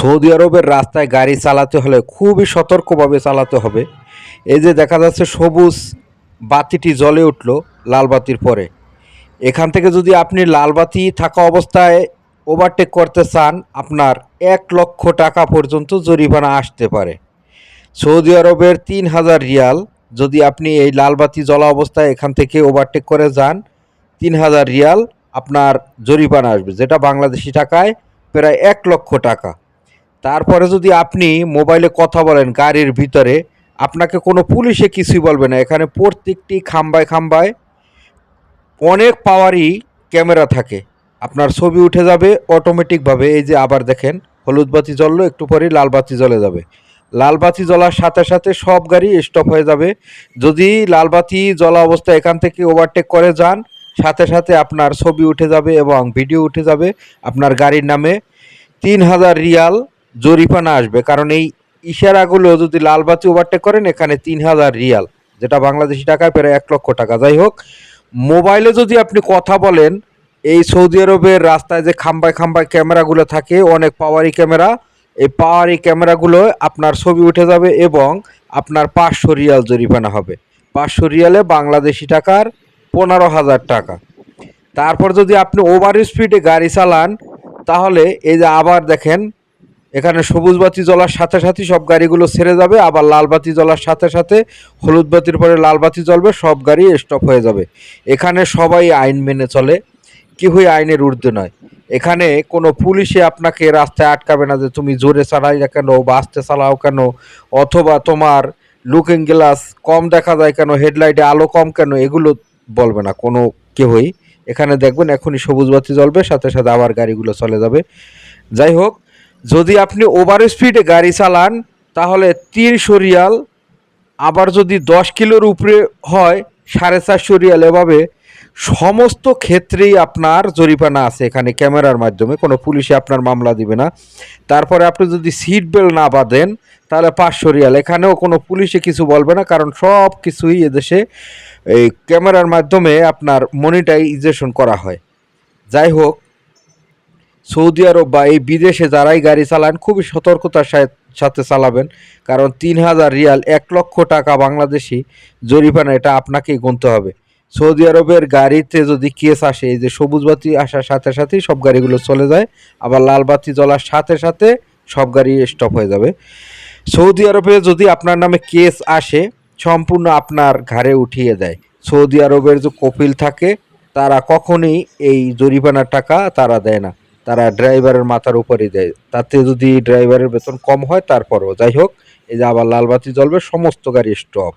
Saudi আরবের রাস্তায় গাড়ি চালাতে হলে খুবই সতর্কভাবে চালাতে হবে। এই যে দেখা যাচ্ছে সবুজ বাতিটি জ্বলে উঠল লাল বাতির পরে। এখান থেকে যদি আপনি লাল বাতি থাকা অবস্থায় ওভারটেক করতে চান, আপনার এক লক্ষ টাকা পর্যন্ত জরিমানা আসতে পারে। সৌদি আরবের তিন হাজার রিয়াল যদি আপনি এই লাল বাতি জ্বলা অবস্থায় এখান থেকে ওভারটেক করে যান, তিন হাজার রিয়াল আপনার জরিমানা আসবে, যেটা বাংলাদেশি টাকায় প্রায় এক লক্ষ টাকা। তারপরে যদি আপনি মোবাইলে কথা বলেন গাড়ির ভিতরে, আপনাকে কোনো পুলিশে কিছুই বলবে না। এখানে প্রত্যেকটি খাম্বায় খাম্বায় অনেক পাওয়ারই ক্যামেরা থাকে। আপনার ছবি উঠে যাবে অটোমেটিকভাবে এই যে আবার দেখেন, হলুদ বাতি জ্বললো, একটু পরেই লাল বাতি জ্বলে যাবে। লাল বাতি জ্বলার সাথে সাথে সব গাড়ি স্টপ হয়ে যাবে। যদি লাল বাতি জ্বলা অবস্থায় এখান থেকে ওভারটেক করে যান, সাথে সাথে আপনার ছবি উঠে যাবে এবং ভিডিও উঠে যাবে। আপনার গাড়ির নামে তিন হাজার রিয়াল জরিমানা আসবে, কারণ এই ইশারাগুলো যদি লাল বাতি ওভারটেক করেন, এখানে তিন হাজার রিয়াল, যেটা বাংলাদেশি টাকায় প্রায় এক লক্ষ টাকা। যাই হোক, মোবাইলে যদি আপনি কথা বলেন, এই সৌদি আরবের রাস্তায় যে খাম্বায় খাম্বায় ক্যামেরাগুলো থাকে, অনেক পাওয়ারি ক্যামেরা, এই পাওয়ারি ক্যামেরাগুলো আপনার ছবি উঠে যাবে এবং আপনার পাঁচশো রিয়াল জরিমানা হবে। পাঁচশো রিয়ালে বাংলাদেশি টাকার পনেরো হাজার টাকা। তারপর যদি আপনি ওভার স্পিডে গাড়ি চালান, তাহলে এই যে আবার দেখেন এখানে সবুজ বাতি জ্বলার সাথে সাথে সব গাড়িগুলো ছেড়ে যাবে, আবার লাল বাতি জ্বলার সাথে সাথে হলুদ বাতির পরে লাল বাতি জ্বলবে, সব গাড়ি স্টপ হয়ে যাবে। এখানে সবাই আইন মেনে চলে কেউই আইনের ঊর্ধ্বে নয়। এখানে কোনো পুলিশে আপনাকে রাস্তায় আটকাবে না যে তুমি জোরে চালাই না কেন, বা চালাও কেন, অথবা তোমার লুকিং গ্লাস কম দেখা যায় কেন হেডলাইটে আলো কম কেন, এগুলো বলবে না কোনো কেউই এখানে দেখবেন এখনই সবুজ বাতি জ্বলবে, সাথে সাথে আবার গাড়িগুলো চলে যাবে। যাই হোক যদি আপনি ওভার স্পিডে গাড়ি চালান, তাহলে তিনশো রিয়াল আবার যদি দশ কিলোর উপরে হয়, সাড়ে চারশো রিয়াল এভাবে, সমস্ত ক্ষেত্রেই আপনার জরিমানা আছে। এখানে ক্যামেরার মাধ্যমে, কোনো পুলিশে আপনার মামলা দিবে না। তারপরে আপনি যদি সিট বেল্ট না বাঁধেন, তাহলে পাঁচশো রিয়াল এখানেও কোনো পুলিশে কিছু বলবে না, কারণ সব কিছুই এদেশে, এই ক্যামেরার মাধ্যমে আপনার মনিটাইজেশন করা হয়। যাই হোক সৌদি আরব বা এই বিদেশে যারাই গাড়ি চালান, খুবই সতর্কতার সাথে চালাবেন। কারণ তিন হাজার রিয়াল এক লক্ষ টাকা বাংলাদেশি জরিমানা এটা আপনাকেই গুনতে হবে। সৌদি আরবের গাড়িতে যদি কেস আসে, এই যে সবুজ বাতি আসার সাথে সাথেই সব গাড়িগুলো চলে যায়, আবার লাল বাতি জ্বলার সাথে সাথে সব গাড়ি স্টপ হয়ে যাবে। সৌদি আরবে যদি আপনার নামে কেস আসে, সম্পূর্ণ আপনার ঘাড়ে উঠিয়ে দেয়। সৌদি আরবের যে কপিল থাকে, তারা কখনই এই জরিমানার টাকা তারা দেয় না। তারা ড্রাইভারের মাথার উপরে দেয়। তাতে যদি ড্রাইভারের বেতন কম হয়, তারপরও। যাই হোক, এই যে আবার লালবাতি জ্বলবে, সমস্ত গাড়ি স্টপ